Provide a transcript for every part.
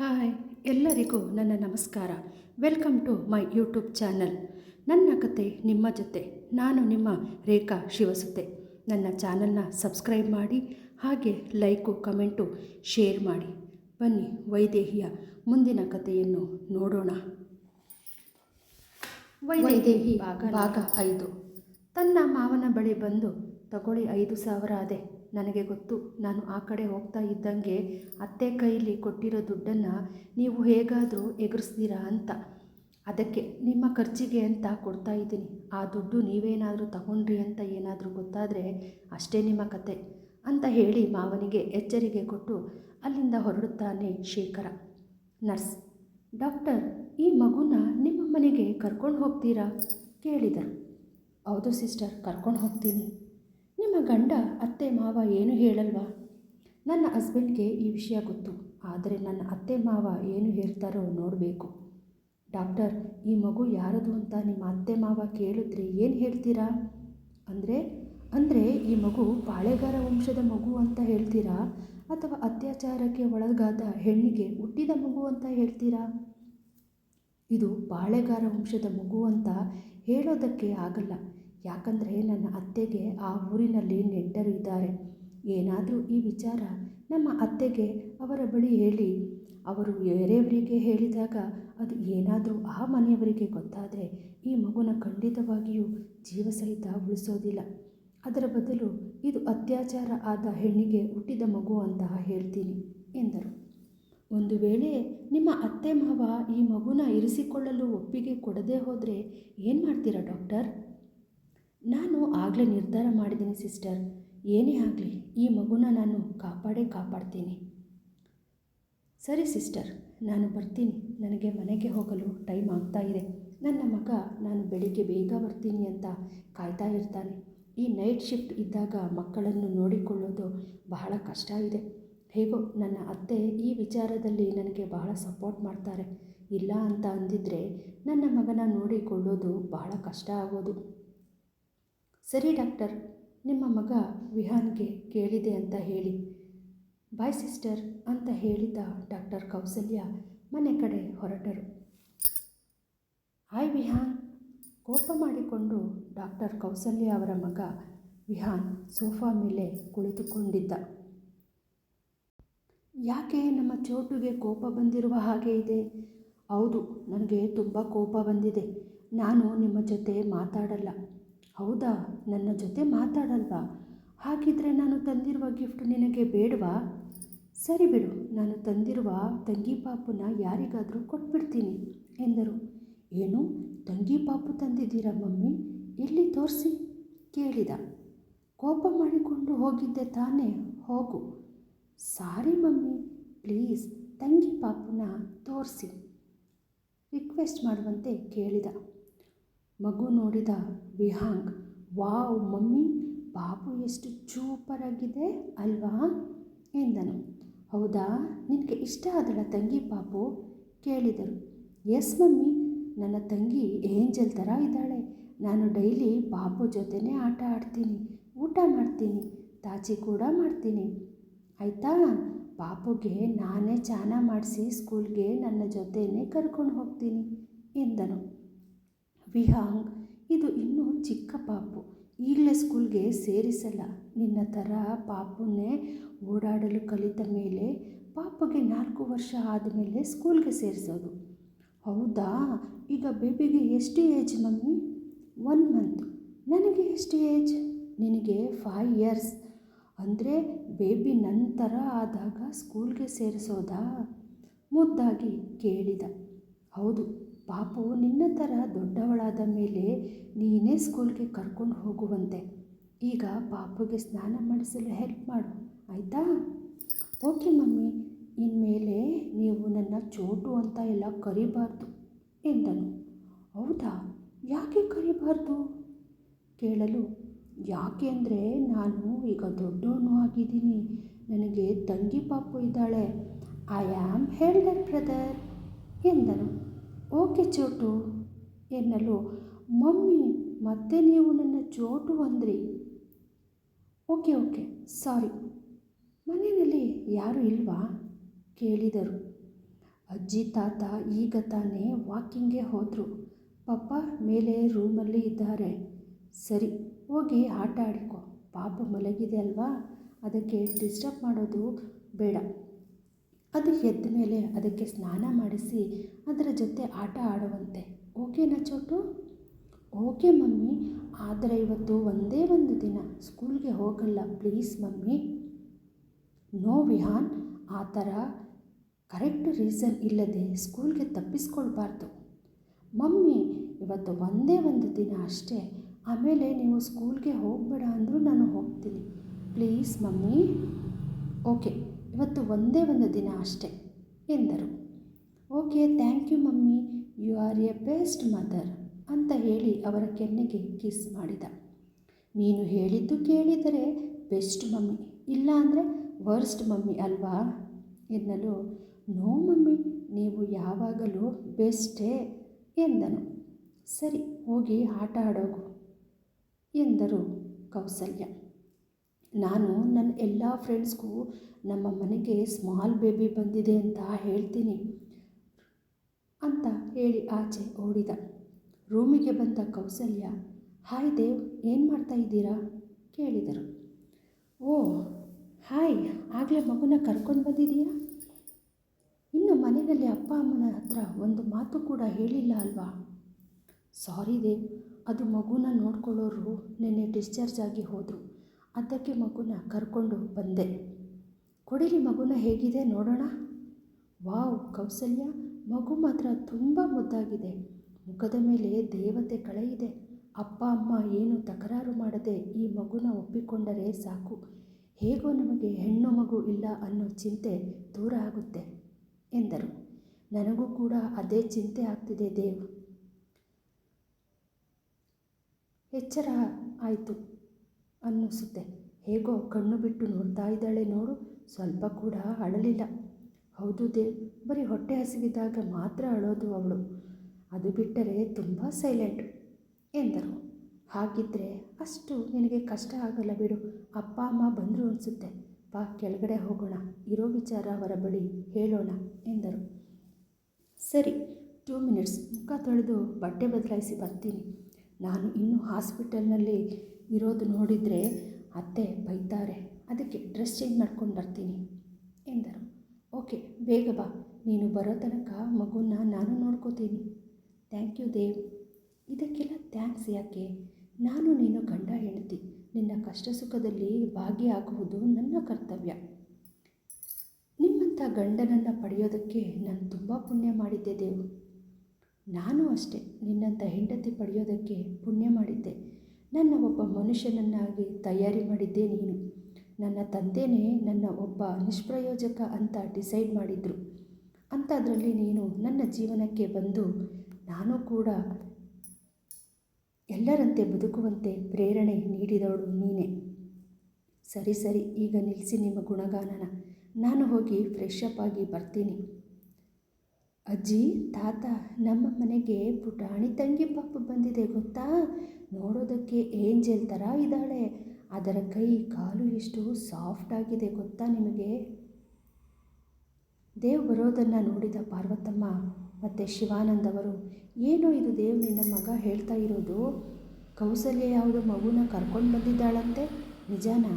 Hi, ಎಲ್ಲರಿಗೂ ನನ್ನ ನಮಸ್ಕಾರ. Welcome to my YouTube channel. ನನ್ನ ಕತೆ ನಿಮ್ಮ ಜೊತೆ, ನಾನು ನಿಮ್ಮ ರೇಖಾ ಶಿವಸುತೆ. ನನ್ನ ಚಾನಲ್ನ ಸಬ್ಸ್ಕ್ರೈಬ್ ಮಾಡಿ, ಹಾಗೆ ಲೈಕು, ಕಮೆಂಟು, ಶೇರ್ ಮಾಡಿ. ಬನ್ನಿ, ವೈದೇಹಿಯ ಮುಂದಿನ ಕಥೆಯನ್ನು ನೋಡೋಣ. ವೈದೇಹಿ ಭಾಗ ಐದು. ತನ್ನ ಮಾವನ ಬಳಿ ಬಂದು, ತಗೊಳ್ಳಿ, ಐದು ಸಾವಿರ ಅದೆ. ನನಗೆ ಗೊತ್ತು, ನಾನು ಆ ಕಡೆ ಹೋಗ್ತಾ ಇದ್ದಂಗೆ ಅತ್ತೆ ಕೈಲಿ ಕೊಟ್ಟಿರೋ ದುಡ್ಡನ್ನು ನೀವು ಹೇಗಾದರೂ ಎಗರಿಸ್ತೀರಾ ಅಂತ. ಅದಕ್ಕೆ ನಿಮ್ಮ ಖರ್ಚಿಗೆ ಅಂತ ಕೊಡ್ತಾ ಇದ್ದೀನಿ. ಆ ದುಡ್ಡು ನೀವೇನಾದರೂ ತಗೊಂಡ್ರಿ ಅಂತ ಏನಾದರೂ ಗೊತ್ತಾದರೆ ಅಷ್ಟೇ ನಿಮ್ಮ ಕತೆ ಅಂತ ಹೇಳಿ ಮಾವನಿಗೆ ಎಚ್ಚರಿಕೆ ಕೊಟ್ಟು ಅಲ್ಲಿಂದ ಹೊರಡುತ್ತಾನೆ ಶೇಖರ. ನರ್ಸ್, ಡಾಕ್ಟರ್, ಈ ಮಗುನ ನಿಮ್ಮ ಮನೆಗೆ ಕರ್ಕೊಂಡು ಹೋಗ್ತೀರಾ? ಕೇಳಿದರು ಹೌದು ಸಿಸ್ಟರ್, ಕರ್ಕೊಂಡು ಹೋಗ್ತೀನಿ. ಗಂಡ ಅತ್ತೆ ಮಾವ ಏನು ಹೇಳಲ್ವಾ? ನನ್ನ ಹಸ್ಬೆಂಡ್ಗೆ ಈ ವಿಷಯ ಗೊತ್ತು. ಆದರೆ ನನ್ನ ಅತ್ತೆ ಮಾವ ಏನು ಹೇಳ್ತಾರೋ ನೋಡಬೇಕು. ಡಾಕ್ಟರ್, ಈ ಮಗು ಯಾರದು ಅಂತ ನಿಮ್ಮ ಅತ್ತೆ ಮಾವ ಕೇಳಿದ್ರೆ ಏನು ಹೇಳ್ತೀರಾ? ಅಂದರೆ ಅಂದರೆ ಈ ಮಗು ಪಾಳೆಗಾರ ವಂಶದ ಮಗು ಅಂತ ಹೇಳ್ತೀರಾ? ಅಥವಾ ಅತ್ಯಾಚಾರಕ್ಕೆ ಒಳಗಾದ ಹೆಣ್ಣಿಗೆ ಹುಟ್ಟಿದ ಮಗು ಅಂತ ಹೇಳ್ತೀರಾ? ಇದು ಬಾಳೆಗಾರ ವಂಶದ ಮಗು ಅಂತ ಹೇಳೋದಕ್ಕೆ ಆಗಲ್ಲ. ಯಾಕಂದರೆ ನನ್ನ ಅತ್ತೆಗೆ ಆ ಊರಿನಲ್ಲಿ ನೆಂಟರು ಇದ್ದಾರೆ. ಏನಾದರೂ ಈ ವಿಚಾರ ನಮ್ಮ ಅತ್ತೆಗೆ ಅವರ ಬಳಿ ಹೇಳಿ. ಅವರು ಬೇರೆಯವರಿಗೆ ಹೇಳಿದಾಗ ಅದು ಏನಾದರೂ ಆ ಮನೆಯವರಿಗೆ ಗೊತ್ತಾದರೆ ಈ ಮಗುನ ಖಂಡಿತವಾಗಿಯೂ ಜೀವ ಸಹಿತ ಉಳಿಸೋದಿಲ್ಲ. ಅದರ ಬದಲು ಇದು ಅತ್ಯಾಚಾರ ಆದ ಹೆಣ್ಣಿಗೆ ಹುಟ್ಟಿದ ಮಗು ಅಂತ ಹೇಳ್ತೀನಿ ಎಂದರು. ಒಂದು ವೇಳೆ ನಿಮ್ಮ ಅತ್ತೆ ಮಾವ ಈ ಮಗುನ ಇರಿಸಿಕೊಳ್ಳಲು ಒಪ್ಪಿಗೆ ಕೊಡದೇ ಹೋದರೆ ಏನು ಮಾಡ್ತೀರಾ ಡಾಕ್ಟರ್? ನಾನು ಆಗಲೇ ನಿರ್ಧಾರ ಮಾಡಿದ್ದೀನಿ, ಸಿಸ್ಟರ್. ಏನೇ ಆಗಲಿ, ಈ ಮಗುನ ನಾನು ಕಾಪಾಡೇ ಕಾಪಾಡ್ತೀನಿ. ಸರಿ, ಸಿಸ್ಟರ್. ನಾನು ಬರ್ತೀನಿ. ನನಗೆ ಮನೆಗೆ ಹೋಗಲು ಟೈಮ್ ಆಗ್ತಾ ಇದೆ. ನನ್ನ ಮಗ ನಾನು ಬೆಳಿಗ್ಗೆ ಬೇಗ ಬರ್ತೀನಿ ಅಂತ ಕಾಯ್ತಾ ಇರ್ತಾನೆ. ಈ ನೈಟ್ ಶಿಫ್ಟ್ ಇದ್ದಾಗ ಮಕ್ಕಳನ್ನು ನೋಡಿಕೊಳ್ಳೋದು ಬಹಳ ಕಷ್ಟ ಇದೆ. ಹೇಗೋ, ನನ್ನ ಅತ್ತೆ ಈ ವಿಚಾರದಲ್ಲಿ ನನಗೆ ಬಹಳ ಸಪೋರ್ಟ್ ಮಾಡ್ತಾರೆ. ಇಲ್ಲ ಅಂತ ಅಂದಿದ್ರೆ ನನ್ನ ಮಗನ ನೋಡಿಕೊಳ್ಳೋದು ಬಹಳ ಕಷ್ಟ ಆಗೋದು. ಸರಿ ಡಾಕ್ಟರ್, ನಿಮ್ಮ ಮಗ ವಿಹಾನ್ಗೆ ಕೇಳಿದೆ ಅಂತ ಹೇಳಿ. ಬಾಯ್ ಸಿಸ್ಟರ್ ಅಂತ ಹೇಳಿದ ಡಾಕ್ಟರ್ ಕೌಸಲ್ಯ ಮನೆ ಕಡೆ ಹೊರಟರು. ಹಾಯ್ ವಿಹಾನ್. ಕೋಪ ಮಾಡಿಕೊಂಡು ಡಾಕ್ಟರ್ ಕೌಸಲ್ಯ ಅವರ ಮಗ ವಿಹಾನ್ ಸೋಫಾ ಮೇಲೆ ಕುಳಿತುಕೊಂಡಿದ್ದ. ಯಾಕೆ ನಮ್ಮ ಚೋಟುಗೆ ಕೋಪ ಬಂದಿರುವ ಹಾಗೆ ಇದೆ? ಹೌದು, ನನಗೆ ತುಂಬ ಕೋಪ ಬಂದಿದೆ. ನಾನು ನಿಮ್ಮ ಜೊತೆ ಮಾತಾಡಲ್ಲ. ಹೌದಾ? ನನ್ನ ಜೊತೆ ಮಾತಾಡಲ್ವಾ? ಹಾಗಿದ್ರೆ ನಾನು ತಂದಿರುವ ಗಿಫ್ಟ್ ನಿನಗೆ ಬೇಡವಾ? ಸರಿ ಬಿಡು, ನಾನು ತಂದಿರುವ ತಂಗಿ ಪಾಪುನ ಯಾರಿಗಾದರೂ ಕೊಟ್ಬಿಡ್ತೀನಿ, ಎಂದರು. ಏನು? ತಂಗಿ ಪಾಪು ತಂದಿದ್ದೀರಾ ಮಮ್ಮಿ? ಇಲ್ಲಿ ತೋರಿಸಿ, ಕೇಳಿದ. ಕೋಪ ಮಾಡಿಕೊಂಡು ಹೋಗಿದ್ದೆ ತಾನೇ, ಹೋಗು. ಸಾರಿ ಮಮ್ಮಿ, ಪ್ಲೀಸ್, ತಂಗಿ ಪಾಪುನ ತೋರಿಸಿ, ರಿಕ್ವೆಸ್ಟ್ ಮಾಡುವಂತೆ ಕೇಳಿದ. ಮಗು ನೋಡಿದ ವಿಹಾಂಗ್, ವಾವ್ ಮಮ್ಮಿ, ಬಾಬು ಎಷ್ಟು ಚೂಪರಾಗಿದೆ ಅಲ್ವಾ? ಎಂದನು. ಹೌದಾ? ನಿನಗೆ ಇಷ್ಟ ಆದಳ ತಂಗಿ ಪಾಪು ಕೇಳಿದರು. ಎಸ್ ಮಮ್ಮಿ, ನನ್ನ ತಂಗಿ ಏಂಜಲ್ ಥರ ಇದ್ದಾಳೆ. ನಾನು ಡೈಲಿ ಬಾಬು ಜೊತೆನೇ ಆಟ ಆಡ್ತೀನಿ, ಊಟ ಮಾಡ್ತೀನಿ ತಾಚಿ ಕೂಡ ಮಾಡ್ತೀನಿ. ಆಯಿತಾ? ಬಾಬುಗೆ ನಾನೇ ಚಾನ ಮಾಡಿಸಿ ಸ್ಕೂಲ್ಗೆ ನನ್ನ ಜೊತೆನೇ ಕರ್ಕೊಂಡು ಹೋಗ್ತೀನಿ, ಎಂದನು. ವಿಹಾಂಗ್, ಇದು ಇನ್ನೂ ಚಿಕ್ಕ ಪಾಪು. ಈಗಲೇ ಸ್ಕೂಲ್ಗೆ ಸೇರಿಸಲ್ಲ. ನಿನ್ನ ಥರ ಪಾಪುನೇ ಓಡಾಡಲು ಕಲಿತ ಮೇಲೆ ಪಾಪುಗೆ ನಾಲ್ಕು ವರ್ಷ ಆದಮೇಲೆ ಸ್ಕೂಲ್ಗೆ ಸೇರಿಸೋದು. ಹೌದಾ? ಈಗ ಬೇಬಿಗೆ ಎಷ್ಟು ಏಜ್ ಮಮ್ಮಿ? One month. ನನಗೆ ಎಷ್ಟು ಏಜ್? ನಿನಗೆ ಫೈವ್ ಇಯರ್ಸ್. ಅಂದರೆ ಬೇಬಿ ನಂತರ ಆದಾಗ ಸ್ಕೂಲ್ಗೆ ಸೇರಿಸೋದಾ? ಮುದ್ದಾಗಿ ಕೇಳಿದ. ಹೌದು. ಪಾಪು ನಿನ್ನ ಥರ ದೊಡ್ಡವಳಾದ ಮೇಲೆ ನೀನೇ ಸ್ಕೂಲ್ಗೆ ಕರ್ಕೊಂಡು ಹೋಗುವಂತೆ. ಈಗ ಪಾಪುಗೆ ಸ್ನಾನ ಮಾಡಿಸಲು ಹೆಲ್ಪ್ ಮಾಡು. ಆಯಿತಾ? Okay mummy. ಇನ್ಮೇಲೆ ನೀವು ನನ್ನ ಚೋಟು ಅಂತ ಎಲ್ಲ ಕರಿಬಾರ್ದು ಎಂದನು. ಹೌದಾ? ಯಾಕೆ ಕರಿಬಾರ್ದು? ಕೇಳಲು, ಯಾಕೆ ಅಂದರೆ ನಾನು ಈಗ ದೊಡ್ಡವನು ಆಗಿದ್ದೀನಿ. ನನಗೆ ತಂಗಿ ಪಾಪು ಇದ್ದಾಳೆ. ಐ ಆಮ್ ಹೆಲ್ಡರ್ ಬ್ರದರ್ ಎಂದನು. ಓಕೆ ಚೋಟು ಎನ್ನಲು, ಮಮ್ಮಿ, ಮತ್ತೆ ನೀವು ನನ್ನ ಚೋಟು ಅಂದ್ರಿ. Okay okay, sorry. ಮನೆಯಲ್ಲಿ ಯಾರೂ ಇಲ್ವಾ? ಕೇಳಿದರು. ಅಜ್ಜಿ, ತಾತ ಈಗ ತಾನೇ ವಾಕಿಂಗ್ಗೆ ಹೋದರು. ಪಪ್ಪ ಮೇಲೆ ರೂಮಲ್ಲಿ ಇದ್ದಾರೆ. ಸರಿ, ಹೋಗಿ ಆಟ ಆಡಿಕೊ. ಪಾಪ ಮಲಗಿದೆ ಅಲ್ವಾ? ಅದಕ್ಕೆ ಡಿಸ್ಟರ್ಬ್ ಮಾಡೋದು ಬೇಡ. ಅದು ಎದ್ದ ಮೇಲೆ ಅದಕ್ಕೆ ಸ್ನಾನ ಮಾಡಿಸಿ ಅದರ ಜೊತೆ ಆಟ ಆಡುವಂತೆ. ಓಕೆನಾ ಚೋಟು? Okay mummy. ಆದರೆ ಇವತ್ತು ಒಂದೇ ಒಂದು ದಿನ. ಸ್ಕೂಲ್ಗೆ ಹೋಗಲ್ಲ. Please mummy. ನೋ ವಿಹಾನ್. ಆ ಥರ ಕರೆಕ್ಟ್ ರೀಸನ್ ಇಲ್ಲದೆ ಸ್ಕೂಲ್ಗೆ ತಪ್ಪಿಸ್ಕೊಳ್ಬಾರ್ದು. ಮಮ್ಮಿ, ಇವತ್ತು ಒಂದೇ ಒಂದು ದಿನ ಅಷ್ಟೇ. ಆಮೇಲೆ ನೀವು ಸ್ಕೂಲ್ಗೆ ಹೋಗಬೇಡ ಅಂದರೂ ನಾನು ಹೋಗ್ತೀನಿ. Please mummy. ಓಕೆ. ಇವತ್ತು ಒಂದೇ ಒಂದು ದಿನ ಅಷ್ಟೇ ಎಂದರು. Okay thank you mummy. You are a best mother ಅಂತ ಹೇಳಿ ಅವರ ಕೆನ್ನೆಗೆ ಕಿಸ್ ಮಾಡಿದ. ನೀನು ಹೇಳಿದ್ದು ಕೇಳಿದರೆ ಬೆಸ್ಟ್ ಮಮ್ಮಿ, ಇಲ್ಲ ಅಂದರೆ ವರ್ಸ್ಟ್ ಮಮ್ಮಿ ಅಲ್ವಾ ಎನ್ನಲು ನೋ ಮಮ್ಮಿ, ನೀವು ಯಾವಾಗಲೂ ಬೆಸ್ಟೇ ಎಂದನು. ಸರಿ, ಹೋಗಿ ಆಟ ಆಡೋಗು ಎಂದರು ಕೌಸಲ್ಯ. ನಾನು ನನ್ನ ಎಲ್ಲ ಫ್ರೆಂಡ್ಸ್ಗೂ ನಮ್ಮ ಮನೆಗೆ ಸ್ಮಾಲ್ ಬೇಬಿ ಬಂದಿದೆ ಅಂತ ಹೇಳ್ತೀನಿ ಅಂತ ಹೇಳಿ ಆಚೆ ಓಡಿದ. ರೂಮಿಗೆ ಬಂದ ಕೌಸಲ್ಯ, ಹಾಯ್ ದೇವ್, ಏನು ಮಾಡ್ತಾ ಇದ್ದೀರಾ? ಕೇಳಿದರು. ಓ, ಹಾಯ್, ಆಗಲೇ ಮಗುನ ಕರ್ಕೊಂಡು ಬಂದಿದ್ದೀಯಾ ಇನ್ನು ಮನೆಯಲ್ಲಿ ಅಪ್ಪ, ಅಮ್ಮನ ಹತ್ರ ಒಂದು ಮಾತು ಕೂಡ ಹೇಳಿಲ್ಲ ಅಲ್ವಾ? ಸಾರಿ ದೇವ್, ಅದು ಮಗುನ ನೋಡ್ಕೊಳ್ಳೋರು ನಿನ್ನೆ ಡಿಸ್ಚಾರ್ಜ್ ಆಗಿ ಹೋದರು. ಅದಕ್ಕೆ ಮಗುನ ಕರ್ಕೊಂಡು ಬಂದೆ. ಕೊಡಿಲಿ ಮಗುನ ಹೇಗಿದೆ ನೋಡೋಣ? ವಾವ್, ಕೌಸಲ್ಯ, ಮಗು ಮಾತ್ರ ತುಂಬ ಮುದ್ದಾಗಿದೆ. ಮುಖದ ಮೇಲೆ ದೇವತೆ ಕಳೆ ಇದೆ. ಅಪ್ಪ, ಅಮ್ಮ ಏನು ತಕರಾರು ಮಾಡದೆ ಈ ಮಗುನ ಒಪ್ಪಿಕೊಂಡರೆ ಸಾಕು. ಹೇಗೋ ನಮಗೆ ಹೆಣ್ಣು ಮಗು ಇಲ್ಲ ಅನ್ನೋ ಚಿಂತೆ ದೂರ ಆಗುತ್ತೆ, ಎಂದರು. ನನಗೂ ಕೂಡ ಅದೇ ಚಿಂತೆ ಆಗ್ತಿದೆ ದೇವ್. ಎಚ್ಚರ ಆಯಿತು ಅನ್ನಿಸುತ್ತೆ. ಹೇಗೋ ಕಣ್ಣು ಬಿಟ್ಟು ನೋಡ್ತಾ ಇದ್ದಾಳೆ ನೋಡು. ಸ್ವಲ್ಪ ಕೂಡ ಅಳಲಿಲ್ಲ. ಹೌದು ದೇವ್ ಬರೀ ಹೊಟ್ಟೆ ಹಸಿವಿದ್ದಾಗ ಮಾತ್ರ ಅಳೋದು ಅವಳು. ಅದು ಬಿಟ್ಟರೆ ತುಂಬ ಸೈಲೆಂಟ್ ಎಂದರು. ಹಾಗಿದ್ದರೆ ಅಷ್ಟು ನಿನಗೆ ಕಷ್ಟ ಆಗಲ್ಲ ಬಿಡು. ಅಪ್ಪ, ಅಮ್ಮ ಬಂದರು ಅನಿಸುತ್ತೆ. ಬಾ, ಕೆಳಗಡೆ ಹೋಗೋಣ. ಇರೋ ವಿಚಾರ ಅವರ ಬಳಿ ಹೇಳೋಣ, ಎಂದರು. ಸರಿ ಟೂ ಮಿನಿಟ್ಸ್ ಮುಖ ತೊಳೆದು ಬಟ್ಟೆ ಬದಲಾಯಿಸಿ ಬರ್ತೀನಿ. ನಾನು ಇನ್ನೂ ಹಾಸ್ಪಿಟಲ್ನಲ್ಲಿ ಇರೋದು ನೋಡಿದರೆ ಅತ್ತೆ ಬೈತಾರೆ. ಅದಕ್ಕೆ ಡ್ರೆಸ್ ಚೇಂಜ್ ಮಾಡ್ಕೊಂಡು ಬರ್ತೀನಿ ಎಂದರು. ಓಕೆ, ಬೇಗ ಬಾ. ನೀನು ಬರೋ ತನಕ ಮಗುನ ನಾನು ನೋಡ್ಕೋತೀನಿ. Thank you Dev. ಇದಕ್ಕೆಲ್ಲ ಥ್ಯಾಂಕ್ಸ್ ಯಾಕೆ? ನಾನು ನೀನು ಗಂಡ ಹೆಂಡತಿ. ನಿನ್ನ ಕಷ್ಟ ಸುಖದಲ್ಲಿ ಭಾಗಿಯಾಗುವುದು ನನ್ನ ಕರ್ತವ್ಯ. ನಿಮ್ಮಂಥ ಗಂಡನನ್ನು ಪಡೆಯೋದಕ್ಕೆ ನಾನು ತುಂಬ ಪುಣ್ಯ ಮಾಡಿದ್ದೆ, ದೇವು. ನಾನು ಅಷ್ಟೇ ನಿನ್ನಂಥ ಹೆಂಡತಿ ಪಡೆಯೋದಕ್ಕೆ ಪುಣ್ಯ ಮಾಡಿದ್ದೆ. ನನ್ನ ಒಬ್ಬ ಮನುಷ್ಯನನ್ನಾಗಿ ತಯಾರಿ ಮಾಡಿದ್ದೆ ನೀನು. ನನ್ನ ತಂದೆನೇ ನನ್ನ ಒಬ್ಬ ನಿಷ್ಪ್ರಯೋಜಕ ಅಂತ ಡಿಸೈಡ್ ಮಾಡಿದರು. ಅಂಥದ್ರಲ್ಲಿ ನೀನು ನನ್ನ ಜೀವನಕ್ಕೆ ಬಂದು ನಾನು ಕೂಡ ಎಲ್ಲರಂತೆ ಬದುಕುವಂತೆ ಪ್ರೇರಣೆ ನೀಡಿದವಳು ನೀನೇ. ಸರಿ ಸರಿ, ಈಗ ನಿಲ್ಲಿಸಿ ನಿಮ್ಮ ಗುಣಗಾನನ. ನಾನು ಹೋಗಿ ಫ್ರೆಶ್ ಅಪ್ ಆಗಿ ಬರ್ತೀನಿ. ಅಜ್ಜಿ, ತಾತ, ನಮ್ಮ ಮನೆಗೆ ಪುಟಾಣಿ ತಂಗಿ ಪಾಪ ಬಂದಿದೆ ಗೊತ್ತಾ? ನೋಡೋದಕ್ಕೆ ಏಂಜೆಲ್ ಥರ ಇದ್ದಾಳೆ. ಅದರ ಕೈ, ಕಾಲು ಎಷ್ಟು ಸಾಫ್ಟ್ ಆಗಿದೆ ಗೊತ್ತಾ ನಿಮಗೆ? ದೇವ್ ಬರೋದನ್ನು ನೋಡಿದ ಪಾರ್ವತಮ್ಮ, ಮತ್ತು ಶಿವಾನಂದವರು ಏನೋ ಇದು ದೇವ್ ನಿನ್ನ ಮಗ ಹೇಳ್ತಾ ಇರೋದು? ಕೌಸಲ್ಯ ಯಾವುದೋ ಮಗುನ ಕರ್ಕೊಂಡು ಬಂದಿದ್ದಾಳಂತೆ? ನಿಜಾನಾ?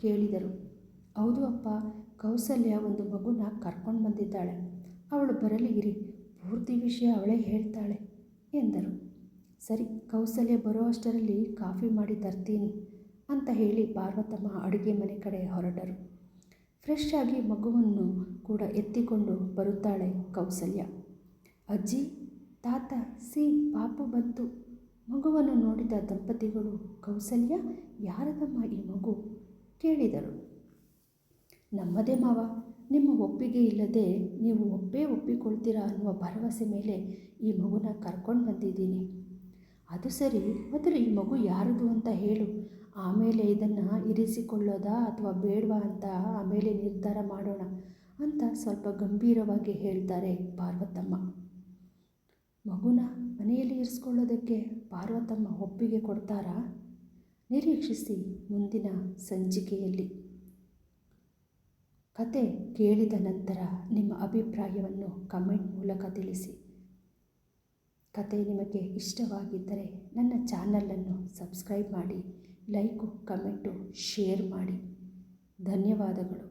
ಕೇಳಿದರು. ಹೌದು ಅಪ್ಪ, ಕೌಸಲ್ಯ ಒಂದು ಮಗುನ ಕರ್ಕೊಂಡು ಬಂದಿದ್ದಾಳೆ. ಅವಳು ಬರಲಿ ಇರಿ, ಪೂರ್ತಿ ವಿಷಯ ಅವಳೇ ಹೇಳ್ತಾಳೆ, ಎಂದರು. ಸರಿ, ಕೌಸಲ್ಯ ಬರೋ ಅಷ್ಟರಲ್ಲಿ ಕಾಫಿ ಮಾಡಿ ತರ್ತೀನಿ. ಅಂತ ಹೇಳಿ ಪಾರ್ವತಮ್ಮ ಅಡುಗೆ ಮನೆ ಕಡೆ ಹೊರಟರು. ಫ್ರೆಶ್ ಆಗಿ ಮಗುವನ್ನು ಕೂಡ ಎತ್ತಿಕೊಂಡು ಬರುತ್ತಾಳೆ ಕೌಸಲ್ಯ. ಅಜ್ಜಿ, ತಾತ, ಸಿ ಪಾಪು ಬಂತು ಮಗುವನ್ನು ನೋಡಿದ ದಂಪತಿಗಳು, ಕೌಸಲ್ಯ, ಯಾರದಮ್ಮ ಈ ಮಗು? ಕೇಳಿದರು. ನಮ್ಮದೇ ಮಾವ. ನಿಮ್ಮ ಒಪ್ಪಿಗೆ ಇಲ್ಲದೆ ನೀವು ಒಪ್ಪೇ ಒಪ್ಪಿಕೊಳ್ತೀರಾ ಅನ್ನುವ ಭರವಸೆ ಮೇಲೆ ಈ ಮಗುನ ಕರ್ಕೊಂಡು ಬಂದಿದ್ದೀನಿ. ಅದು ಸರಿ ಮೊದಲು ಈ ಮಗು ಯಾರದು ಅಂತ ಹೇಳು. ಆಮೇಲೆ ಇದನ್ನು ಇರಿಸಿಕೊಳ್ಳೋದಾ ಅಥವಾ ಬೇಡವಾ ಅಂತ ಆಮೇಲೆ ನಿರ್ಧಾರ ಮಾಡೋಣ ಅಂತ ಸ್ವಲ್ಪ ಗಂಭೀರವಾಗಿ ಹೇಳ್ತಾರೆ ಪಾರ್ವತಮ್ಮ. ಮಗುನ ಮನೆಯಲ್ಲಿ ಇರಿಸ್ಕೊಳ್ಳೋದಕ್ಕೆ ಪಾರ್ವತಮ್ಮ ಒಪ್ಪಿಗೆ ಕೊಡ್ತಾರಾ? ನಿರೀಕ್ಷಿಸಿ ಮುಂದಿನ ಸಂಚಿಕೆಯಲ್ಲಿ. ಕತೆ ಕೇಳಿದ ನಂತರ ನಿಮ್ಮ ಅಭಿಪ್ರಾಯವನ್ನು ಕಮೆಂಟ್ ಮೂಲಕ ತಿಳಿಸಿ. ಕತೆ ನಿಮಗೆ ಇಷ್ಟವಾಗಿದ್ದರೆ ನನ್ನ ಚಾನಲನ್ನು ಸಬ್ಸ್ಕ್ರೈಬ್ ಮಾಡಿ ಲೈಕು ಕಮೆಂಟು ಶೇರ್ ಮಾಡಿ. ಧನ್ಯವಾದಗಳು.